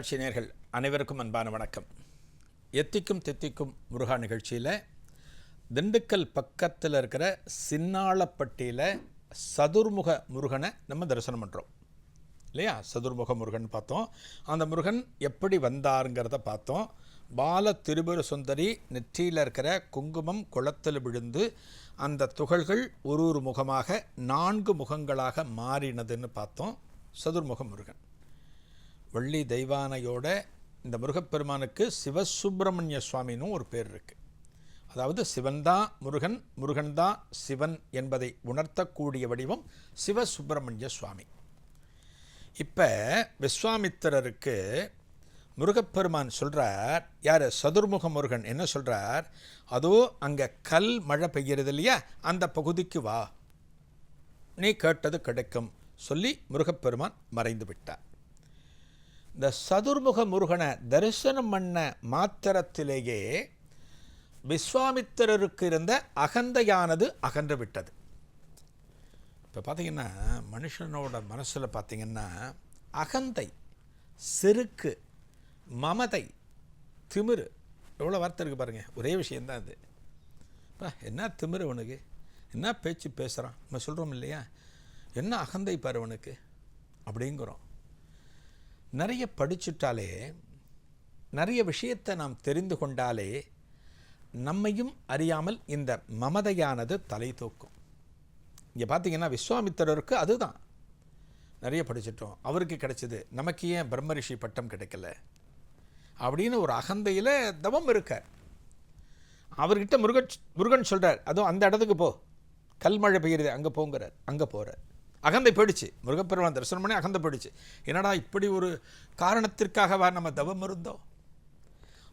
தமிழ் தொலைக்காட்சி அனைவருக்கும் அன்பான வணக்கம். எத்திக்கும் தித்திக்கும் முருகா நிகழ்ச்சியில் திண்டுக்கல் பக்கத்தில் இருக்கிற சின்னாளப்பட்டியில் சதுர்முக முருகனை நம்ம தரிசனம் பண்ணுறோம் இல்லையா? சதுர்முக முருகன் பார்த்தோம். அந்த முருகன் எப்படி வந்தாருங்கிறத பார்த்தோம். பால திருபுர சுந்தரி நெற்றியில் இருக்கிற குங்குமம் குளத்தில் விழுந்து அந்த துகள்கள் ஒரு ஒரு முகமாக நான்கு முகங்களாக மாறினதுன்னு பார்த்தோம். சதுர்முக முருகன். வள்ளி தெய்வானையோட இந்த முருகப்பெருமானுக்கு சிவசுப்பிரமணிய சுவாமின்னு ஒரு பேர் இருக்குது அதாவது சிவன்தான் முருகன் முருகன்தான் சிவன் என்பதை உணர்த்தக்கூடிய வடிவம் சிவசுப்பிரமணிய சுவாமி. இப்போ விஸ்வாமித்திரருக்கு முருகப்பெருமான் சொல்கிறார் யார்? சதுர்முக முருகன். என்ன சொல்கிறார் அதோ அங்கே கல் மழை பெய்கிறது இல்லையா? அந்த பகுதிக்கு வா. நீ கேட்டது கிடைக்கும். சொல்லி முருகப்பெருமான் மறைந்து விட்டார். இந்த சதுர்முக முருகனை தரிசனம் பண்ண மாத்திரத்திலேயே விஸ்வாமித்திரருக்கு இருந்த அகந்தையானது அகன்று விட்டது. இப்போ பார்த்தீங்கன்னா மனுஷனோட மனசில் பார்த்தீங்கன்னா அகந்தை செருக்கு மமதை திமிரு எவ்வளோ வார்த்தை இருக்குது பாருங்கள் ஒரே விஷயந்தான் அது. இப்போ என்ன திமிரு உனக்கு? என்ன பேச்சு பேசுகிறான் நம்ம சொல்கிறோம் இல்லையா? என்ன அகந்தை பாருவனுக்கு அப்படிங்கிறோம். நிறைய படிச்சுட்டாலே நிறைய விஷயத்தை நாம் தெரிந்து கொண்டாலே நம்மையும் அறியாமல் இந்த மமதையானது தலை தூக்கும். இங்கே பார்த்தீங்கன்னா விஸ்வாமித்திரருக்கு அதுதான். நிறைய படிச்சிட்டோம். அவருக்கு கிடைச்சது நமக்கு ஏன் பிரம்மரிஷி பட்டம் கிடைக்கல? அப்படின்னு ஒரு அகந்தையில் தவம் இருக்க. அவர்கிட்ட முருகன் முருகன் சொல்கிறார் அதுவும் அந்த இடத்துக்கு போ. கல்மழை பெய்யுறது அங்கே போங்கிறார் அங்கே போகிறார் அகந்தை போயிடுச்சு. முருகப்பெருமான் தரிசனம் பண்ணி அகந்தை போயிடுச்சு. என்னடா இப்படி ஒரு காரணத்திற்காகவா நம்ம தவம் இருந்தோம்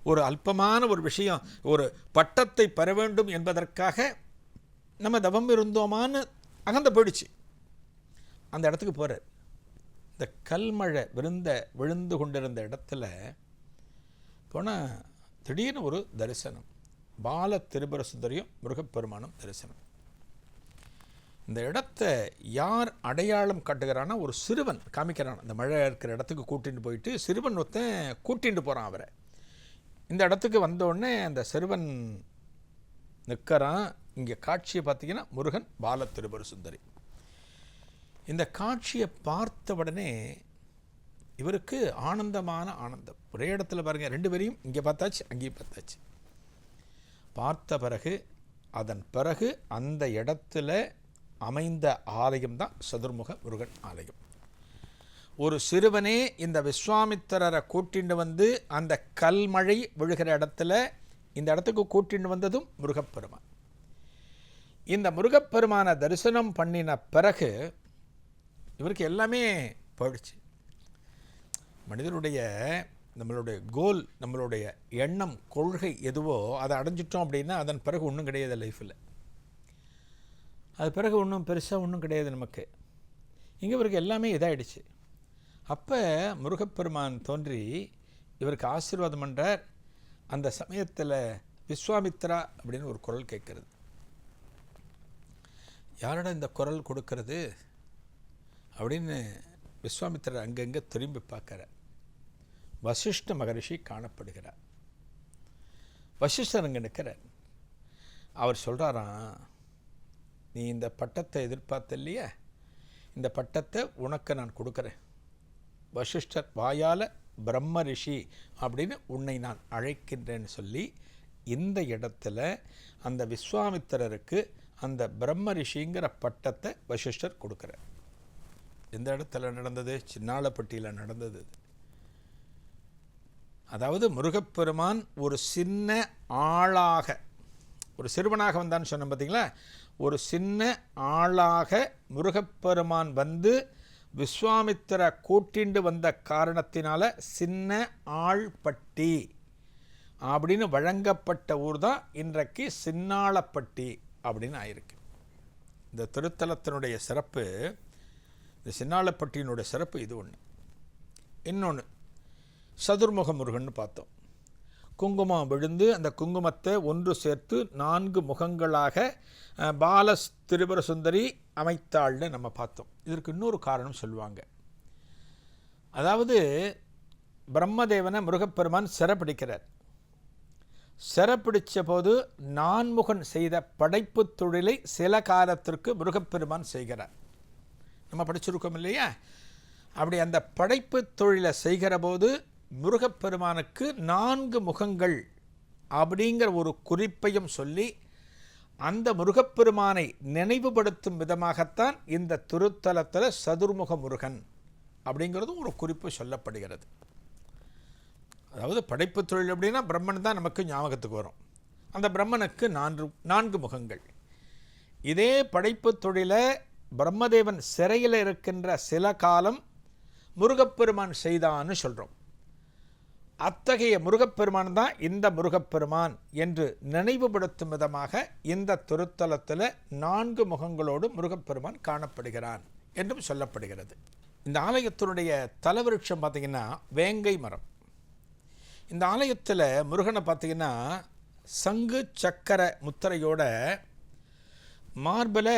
ஒரு அல்பமான ஒரு விஷயம் ஒரு பட்டத்தை பெற வேண்டும் என்பதற்காக நம்ம தவம் இருந்தோமான்னு அகந்த போயிடுச்சு. அந்த இடத்துக்கு போகிறார் இந்த கல்மழை விருந்த விழுந்து கொண்டிருந்த இடத்துல போனால் திடீர்னு ஒரு தரிசனம். பால திருபுர சுந்தரியும் முருகப்பெருமானும் தரிசனம். இந்த இடத்த யார் அடையாளம் காட்டுகிறான்னா ஒரு சிறுவன் காமிக்கிறான். அந்த மழை இருக்கிற இடத்துக்கு கூட்டிகிட்டு போயிட்டு சிறுவன் ஒருத்தன் கூட்டிகிட்டு போகிறான் அவரை. இந்த இடத்துக்கு வந்தோடனே அந்த சிறுவன் நிற்கிறான். இங்கே காட்சியை பார்த்தீங்கன்னா முருகன் பால திரிபுர சுந்தரி. இந்த காட்சியை பார்த்த உடனே இவருக்கு ஆனந்தமான ஆனந்தம். ஒரே இடத்துல பாருங்கள் ரெண்டு பேரையும் இங்கே பார்த்தாச்சு அங்கேயும் பார்த்தாச்சு. பார்த்த பிறகு அதன் பிறகு அந்த இடத்துல அமைந்த ஆலயம் தான் சதுர்முக முருகன் ஆலயம். ஒரு சிறுவனே இந்த விஸ்வாமித்திரரை கூட்டிண்டு வந்து அந்த கல்மழை விழுகிற இடத்துல இந்த இடத்துக்கு கூட்டிண்டு வந்ததும் முருகப்பெருமான். இந்த முருகப்பெருமானை தரிசனம் பண்ணின பிறகு இவருக்கு எல்லாமே போயிடுச்சு. மனிதனுடைய நம்மளுடைய கோல் நம்மளுடைய எண்ணம் கொள்கை எதுவோ அதை அடைஞ்சிட்டோம் அப்படின்னா அதன் பிறகு ஒன்றும் கிடையாது லைஃப்பில் அது பிறகு ஒன்றும் பெருசாக ஒன்றும் கிடையாது நமக்கு. இங்கே இவருக்கு எல்லாமே இதாகிடுச்சு அப்போ முருகப்பெருமான் தோன்றி இவருக்கு ஆசீர்வாதம் பண்ணுறார் அந்த சமயத்தில் விஸ்வாமித்ரா அப்படின்னு ஒரு குரல் கேட்குறது. யாரோட இந்த குரல் கொடுக்கறது? அப்படின்னு விஸ்வாமித்திரர் அங்கங்கே திரும்பி பார்க்குறார். வசிஷ்ட மகரிஷி காணப்படுகிறார். வசிஷ்டர் அங்கே நிற்கிறார் அவர் சொல்கிறாராம் நீ இந்த பட்டத்தை எதிர்பார்த்த இல்லையா இந்த பட்டத்தை உனக்கு நான் கொடுக்குறேன். வசிஷ்டர் வாயால் பிரம்ம ரிஷி அப்படின்னு உன்னை நான் அழைக்கின்றேன்னு சொல்லி இந்த இடத்துல அந்த விஸ்வாமித்திரருக்கு அந்த பிரம்ம ரிஷிங்கிற பட்டத்தை வசிஷ்டர் கொடுக்குறார். எந்த இடத்துல நடந்தது? சின்னாளப்பட்டியில் நடந்தது அதாவது முருகப்பெருமான் ஒரு சின்ன ஆளாக ஒரு சிறுவனாக வந்தான்னு சொன்னோம் பார்த்தீங்களா ஒரு சின்ன ஆளாக முருகப்பெருமான் வந்து விஸ்வாமித்திர கூட்டிண்டு வந்த காரணத்தினால சின்ன ஆள்பட்டி அப்படின்னு வழங்கப்பட்ட ஊர் தான் இன்றைக்கு சின்னாளப்பட்டி அப்படின்னு ஆயிருக்கு. இந்த திருத்தலத்தினுடைய சிறப்பு இந்த சின்னாளப்பட்டியினுடைய சிறப்பு இது ஒன்று இன்னொன்று சதுர்முக முருகன் பார்த்தோம். குங்குமம் விழுந்து அந்த குங்குமத்தை ஒன்று சேர்த்து நான்கு முகங்களாக பால திரிபுர சுந்தரி அமைத்தாள்னு நம்ம பார்த்தோம். இதற்கு இன்னொரு காரணம் சொல்லுவாங்க. அதாவது பிரம்மதேவனை முருகப்பெருமான் சிறப்பிடிக்கிறார். சிறப்பிடித்த போது நான்முகன் செய்த படைப்பு தொழிலை சில காலத்திற்கு முருகப்பெருமான் செய்கிறார். நம்ம படிச்சிருக்கோம் இல்லையா? அப்படி அந்த படைப்பு தொழிலை செய்கிற போது முருகப்பெருமானுக்கு நான்கு முகங்கள் அப்படிங்கிற ஒரு குறிப்பையும் சொல்லி அந்த முருகப்பெருமானை நினைவுபடுத்தும் விதமாகத்தான் இந்த திருத்தலத்தில் சதுர்முக முருகன் அப்படிங்கிறதும் ஒரு குறிப்பு சொல்லப்படுகிறது. அதாவது படைப்பு தொழில் அப்படின்னா பிரம்மன் தான் நமக்கு ஞாபகத்துக்கு வரும். அந்த பிரம்மனுக்கு நான்கு நான்கு முகங்கள். இதே படைப்பு தொழிலை பிரம்மதேவன் சிறையில் இருக்கின்ற சில காலம் முருகப்பெருமான் செய்தான்னு சொல்கிறோம் அத்தகைய முருகப்பெருமான் தான் இந்த முருகப்பெருமான் என்று நினைவுபடுத்தும் விதமாக இந்த திருத்தலத்தில் நான்கு முகங்களோடு முருகப்பெருமான் காணப்படுகிறான் என்றும் சொல்லப்படுகிறது. இந்த ஆலயத்தினுடைய தலவிருட்சம் பார்த்திங்கன்னா வேங்கை மரம். இந்த ஆலயத்தில் முருகனை பார்த்திங்கன்னா சங்கு சக்கர முத்திரையோட மார்பில்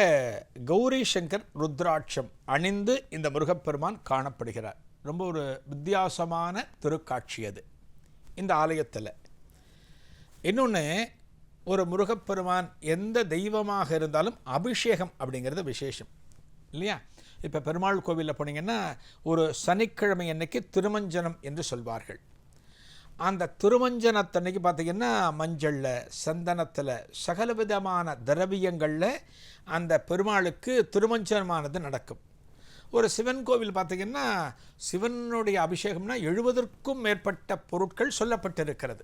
கௌரி சங்கர் ருத்ராட்சம் அணிந்து இந்த முருகப்பெருமான் காணப்படுகிறார். ரொம்ப ஒரு வித்தியாசமான திருக்காட்சி அது. இந்த ஆலயத்தில். இன்னொன்று ஒரு முருகப்பெருமான் எந்த தெய்வமாக இருந்தாலும் அபிஷேகம் அப்படிங்கிறது விசேஷம். இல்லையா? இப்போ பெருமாள் கோவிலில் போனீங்கன்னா ஒரு சனிக்கிழமை அன்னைக்கு திருமஞ்சனம் என்று சொல்வார்கள். அந்த திருமஞ்சனத்தன்னைக்கு பார்த்திங்கன்னா மஞ்சளில் சந்தனத்தில் சகலவிதமான திரவியங்களில் அந்த பெருமாளுக்கு திருமஞ்சனமானது நடக்கும். ஒரு சிவன் கோவில் பார்த்திங்கன்னா சிவனுடைய அபிஷேகம்னா எழுபதற்கும் மேற்பட்ட பொருட்கள் சொல்லப்பட்டிருக்கிறது.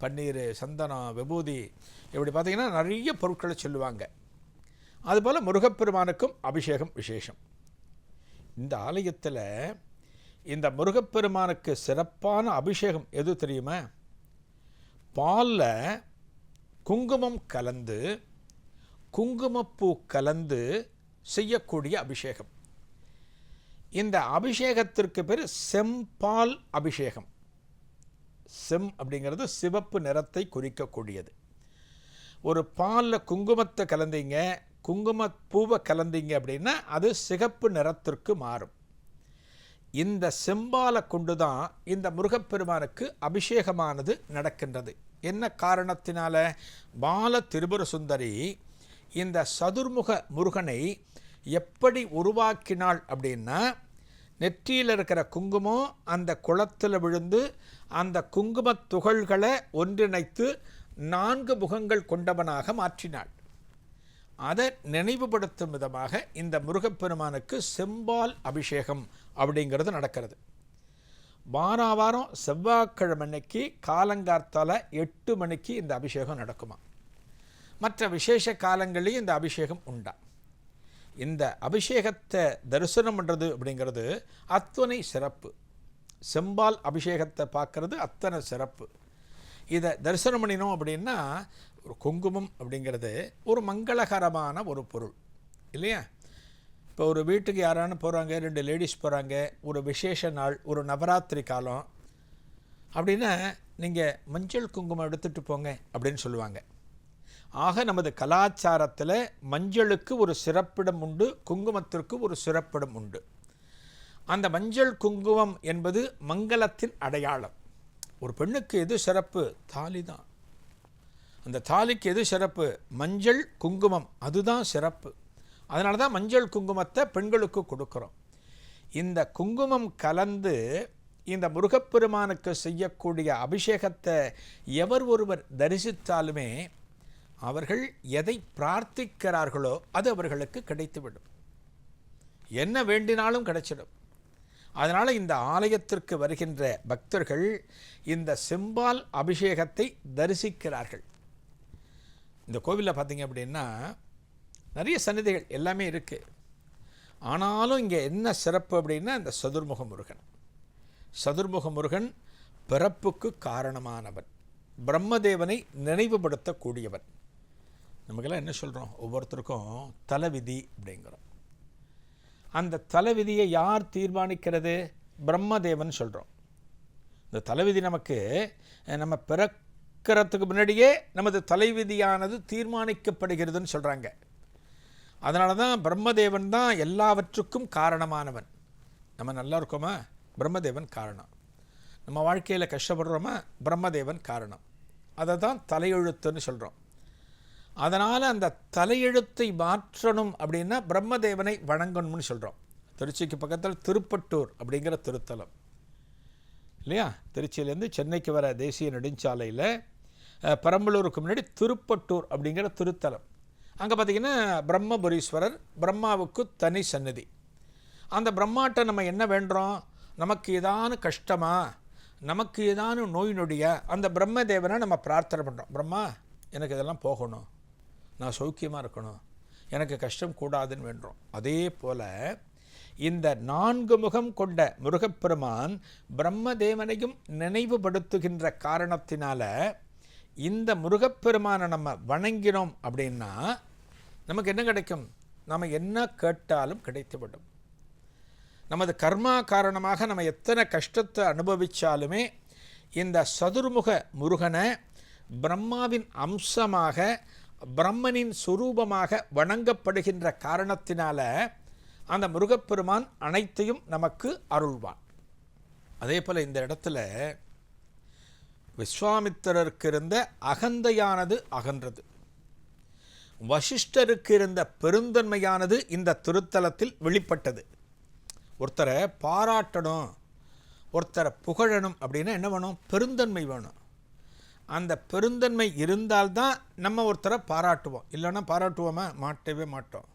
பன்னீர் சந்தனம் விபூதி இப்படி பார்த்திங்கன்னா நிறைய பொருட்களை சொல்லுவாங்க. அதுபோல் முருகப்பெருமானுக்கும் அபிஷேகம் விசேஷம். இந்த ஆலயத்தில் இந்த முருகப்பெருமானுக்கு சிறப்பான அபிஷேகம் எது தெரியுமா? பாலில் குங்குமம் கலந்து குங்குமப்பூ கலந்து செய்யக்கூடிய அபிஷேகம். இந்த அபிஷேகத்திற்கு பேர் செம்பால் அபிஷேகம். செம் அப்படிங்கிறது சிவப்பு நிறத்தை குறிக்கக்கூடியது. ஒரு பாலில் குங்குமத்தை கலந்தீங்க குங்குமப்பூவை கலந்தீங்க அப்படின்னா அது சிகப்பு நிறத்திற்கு மாறும். இந்த செம்பாலை கொண்டு தான் இந்த முருகப்பெருமானுக்கு அபிஷேகமானது நடக்கின்றது. என்ன காரணத்தினால? பால திரிபுர சுந்தரி இந்த சதுர்முக முருகனை எப்படி உருவாக்கினாள் அப்படின்னா நெற்றியில் இருக்கிற குங்குமம் அந்த குளத்தில் விழுந்து அந்த குங்குமத் துகள்களை ஒன்றிணைத்து நான்கு முகங்கள் கொண்டவனாக மாற்றினாள். அதை நினைவுபடுத்தும் விதமாக இந்த முருகப்பெருமானுக்கு செம்பால் அபிஷேகம் அப்படிங்கிறது நடக்கிறது. வார வாரம் செவ்வாய்க்கிழமை அன்னைக்கு காலங்கார்த்தால எட்டு மணிக்கு இந்த அபிஷேகம் நடக்குமா மற்ற விசேஷ காலங்களையும் இந்த அபிஷேகம் உண்டா? இந்த அபிஷேகத்தை தரிசனம் பண்ணுறது அப்படிங்கிறது அத்தனை சிறப்பு. செம்பால் அபிஷேகத்தை பார்க்கறது அத்தனை சிறப்பு. இதை தரிசனம் பண்ணினோம் அப்படின்னா ஒரு குங்குமம் அப்படிங்கிறது ஒரு மங்களகரமான ஒரு பொருள் இல்லையா? இப்போ ஒரு வீட்டுக்கு யாரானு போகிறாங்க ரெண்டு லேடிஸ் போகிறாங்க ஒரு விசேஷ நாள் ஒரு நவராத்திரி காலம் அப்படின்னா நீங்கள் மஞ்சள் குங்குமம் எடுத்துகிட்டு போங்க அப்படின்னு சொல்லுவாங்க. ஆக நமது கலாச்சாரத்தில் மஞ்சளுக்கு ஒரு சிறப்பிடம் உண்டு குங்குமத்திற்கு ஒரு சிறப்பிடம் உண்டு. அந்த மஞ்சள் குங்குமம் என்பது மங்களத்தின் அடையாளம். ஒரு பெண்ணுக்கு எது சிறப்பு? தாலி தான். அந்த தாலிக்கு எது சிறப்பு? மஞ்சள் குங்குமம் அதுதான் சிறப்பு. அதனால தான் மஞ்சள் குங்குமத்தை பெண்களுக்கு கொடுக்குறோம். இந்த குங்குமம் கலந்து இந்த முருகப்பெருமானுக்கு செய்யக்கூடிய அபிஷேகத்தை எவர் ஒருவர் தரிசித்தாலுமே அவர்கள் எதை பிரார்த்திக்கிறார்களோ அது அவர்களுக்கு கிடைத்துவிடும். என்ன வேண்டினாலும் கிடைச்சிடும். அதனால் இந்த ஆலயத்திற்கு வருகின்ற பக்தர்கள் இந்த செம்பால் அபிஷேகத்தை தரிசிக்கிறார்கள். இந்த கோவிலில் பார்த்திங்க அப்படின்னா நிறைய சன்னிதிகள் எல்லாமே இருக்குது ஆனாலும் இங்கே என்ன சிறப்பு அப்படின்னா இந்த சதுர்முக முருகன். சதுர்முக முருகன் பிறப்புக்கு காரணமானவன். பிரம்மதேவனை நினைவுபடுத்தக்கூடியவன். நமக்கெல்லாம் என்ன சொல்கிறோம் ஒவ்வொருத்தருக்கும் தலைவிதி அப்படிங்கிறோம். அந்த தலைவிதியை யார் தீர்மானிக்கிறது? பிரம்மதேவன் சொல்கிறோம் இந்த தலைவிதி நமக்கு நம்ம பிறக்கிறதுக்கு முன்னாடியே நமது தலைவிதியானது தீர்மானிக்கப்படுகிறதுன்னு சொல்கிறாங்க அதனால தான் பிரம்மதேவன் தான் எல்லாவற்றுக்கும் காரணமானவன். நம்ம நல்லா இருக்கோமா? பிரம்மதேவன் காரணம். நம்ம வாழ்க்கையில் கஷ்டப்படுறோமா? பிரம்மதேவன் காரணம். அதை தான் தலையெழுத்துன்னு சொல்கிறோம் அதனால் அந்த தலையெழுத்தை மாற்றணும் அப்படின்னா பிரம்மதேவனை வணங்கணும்னு சொல்கிறோம் திருச்சிக்கு பக்கத்தில் திருப்பட்டூர் அப்படிங்கிற திருத்தலம். இல்லையா? திருச்சியிலேருந்து சென்னைக்கு வர தேசிய நெடுஞ்சாலையில் பெரம்பலூருக்கு முன்னாடி திருப்பட்டூர் அப்படிங்கிற திருத்தலம். அங்கே பார்த்தீங்கன்னா பிரம்மபுரீஸ்வரர் பிரம்மாவுக்கு தனி சன்னதி. அந்த பிரம்மாட்ட நம்ம என்ன வேண்டுறோம்? நமக்கு ஏதானு கஷ்டமா? நமக்கு ஏதானு நோய் நொடியா? அந்த பிரம்மதேவனை நம்ம பிரார்த்தனை பண்ணுறோம் பிரம்மா எனக்கு இதெல்லாம் போகணும். நான் சௌக்கியமாக இருக்கணும். எனக்கு கஷ்டம் கூடாதுன்னு வேண்டுறோம். அதே போல் இந்த நான்கு முகம் கொண்ட முருகப்பெருமான் பிரம்மதேவனையும் நினைவுபடுத்துகின்ற காரணத்தினால இந்த முருகப்பெருமானை நம்ம வணங்கினோம் அப்படின்னா நமக்கு என்ன கிடைக்கும்? நம்ம என்ன கேட்டாலும் கிடைத்துவிடும். நமது கர்மா காரணமாக நம்ம எத்தனை கஷ்டத்தை அனுபவித்தாலுமே இந்த சதுர்முக முருகனை பிரம்மாவின் அம்சமாக பிரம்மனின் சுரூபமாக வணங்கப்படுகின்ற காரணத்தினால அந்த முருகப்பெருமான் அனைத்தையும் நமக்கு அருள்வான். அதே போல் இந்த இடத்துல விஸ்வாமித்திரருக்கு இருந்த அகந்தையானது அகன்றது. வசிஷ்டருக்கு இருந்த பெருந்தன்மையானது இந்த திருத்தலத்தில் வெளிப்பட்டது. ஒருத்தரை பாராட்டணும் ஒருத்தரை புகழணும் அப்படின்னா என்ன வேணும்? பெருந்தன்மை வேணும். அந்த பெருந்தன்மை இருந்தால்தான் நம்ம ஒருத்தரை பாராட்டுவோம். இல்லைன்னா பாராட்டுவோமா? மாட்டவே மாட்டோம்.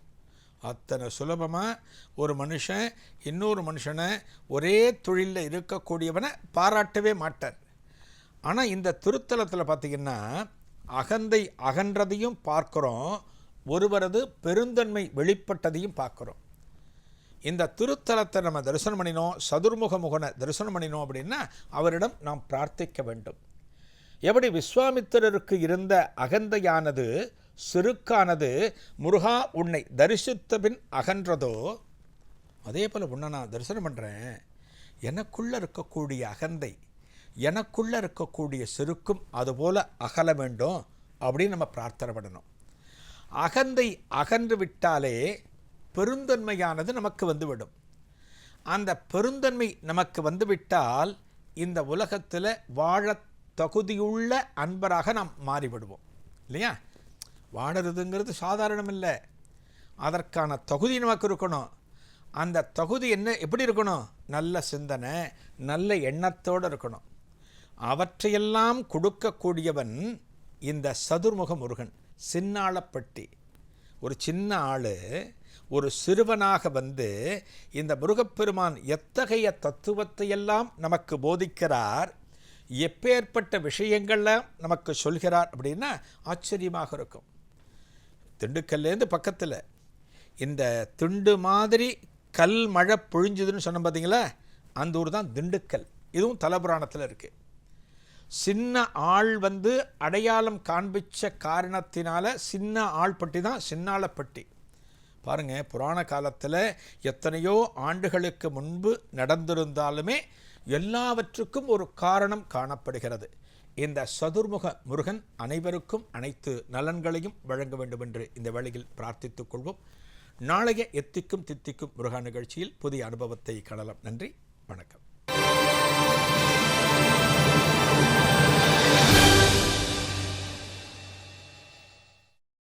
அத்தனை சுலபமாக ஒரு மனுஷன் இன்னொரு மனுஷனை ஒரே தொழிலில் இருக்கக்கூடியவனை பாராட்டவே மாட்டார். ஆனால் இந்த திருத்தலத்தில் பார்த்திங்கன்னா அகந்தை அகன்றதையும் பார்க்குறோம் ஒருவரது பெருந்தன்மை வெளிப்பட்டதையும் பார்க்குறோம். இந்த திருத்தலத்தை நம்ம தரிசனம் பண்ணினோம் சதுர்முக முகனை தரிசனம் பண்ணினோம் அப்படின்னா அவரிடம் நாம் பிரார்த்திக்க வேண்டும். எப்படி விஸ்வாமித்திரருக்கு இருந்த அகந்தையானது சிறுக்கானது முருகா உன்னை தரிசித்த பின் அகன்றதோ? அதே போல் உன்னை நான் தரிசனம் பண்ணுறேன் எனக்குள்ளே இருக்கக்கூடிய அகந்தை எனக்குள்ளே இருக்கக்கூடிய செருக்கும் அதுபோல் அகல வேண்டும் அப்படின்னு நம்ம பிரார்த்தனை பண்ணணும். அகந்தை அகன்று விட்டாலே பெருந்தன்மையானது நமக்கு வந்துவிடும் அந்த பெருந்தன்மை நமக்கு வந்துவிட்டால் இந்த உலகத்தில் வாழ தகுதியுள்ள அன்பராக நாம் மாறிவிடுவோம். இல்லையா? வாழறதுங்கிறது சாதாரணம் இல்லை அதற்கான தகுதி நமக்கு இருக்கணும். அந்த தகுதி என்ன எப்படி இருக்கணும்? நல்ல சிந்தனை நல்ல எண்ணத்தோடு இருக்கணும். அவற்றையெல்லாம் கொடுக்கக்கூடியவன் இந்த சதுர்முக முருகன் சின்னாளப்பட்டி. ஒரு சின்ன ஆள் ஒரு சிறுவனாக வந்து இந்த முருகப்பெருமான் எத்தகைய தத்துவத்தையெல்லாம் நமக்கு போதிக்கிறார்? எப்பேற்பட்ட விஷயங்கள்லாம் நமக்கு சொல்கிறார் அப்படின்னா ஆச்சரியமாக இருக்கும். திண்டுக்கல்லேருந்து பக்கத்தில் இந்த திண்டு மாதிரி கல் மழை பொழிஞ்சுதுன்னு சொன்ன பார்த்தீங்களா அந்த ஊர் தான் திண்டுக்கல். இதுவும் தலபுராணத்தில் இருக்குது சின்ன ஆள் வந்து அடையாளம் காண்பிச்ச காரணத்தினால சின்ன ஆள்பட்டி தான் சின்னாளப்பட்டி. பாருங்கள் புராண காலத்தில் எத்தனையோ ஆண்டுகளுக்கு முன்பு நடந்திருந்தாலுமே எல்லாவற்றுக்கும் ஒரு காரணம் காணப்படுகிறது. இந்த சதுர்முக முருகன் அனைவருக்கும் அனைத்து நலன்களையும் வழங்க வேண்டும் என்று இந்த வேளையில் பிரார்த்தித்துக் கொள்வோம். நாளைய எத்திக்கும் தித்திக்கும் முருகா நிகழ்ச்சியில் புதிய அனுபவத்தை காணலாம். நன்றி. வணக்கம்.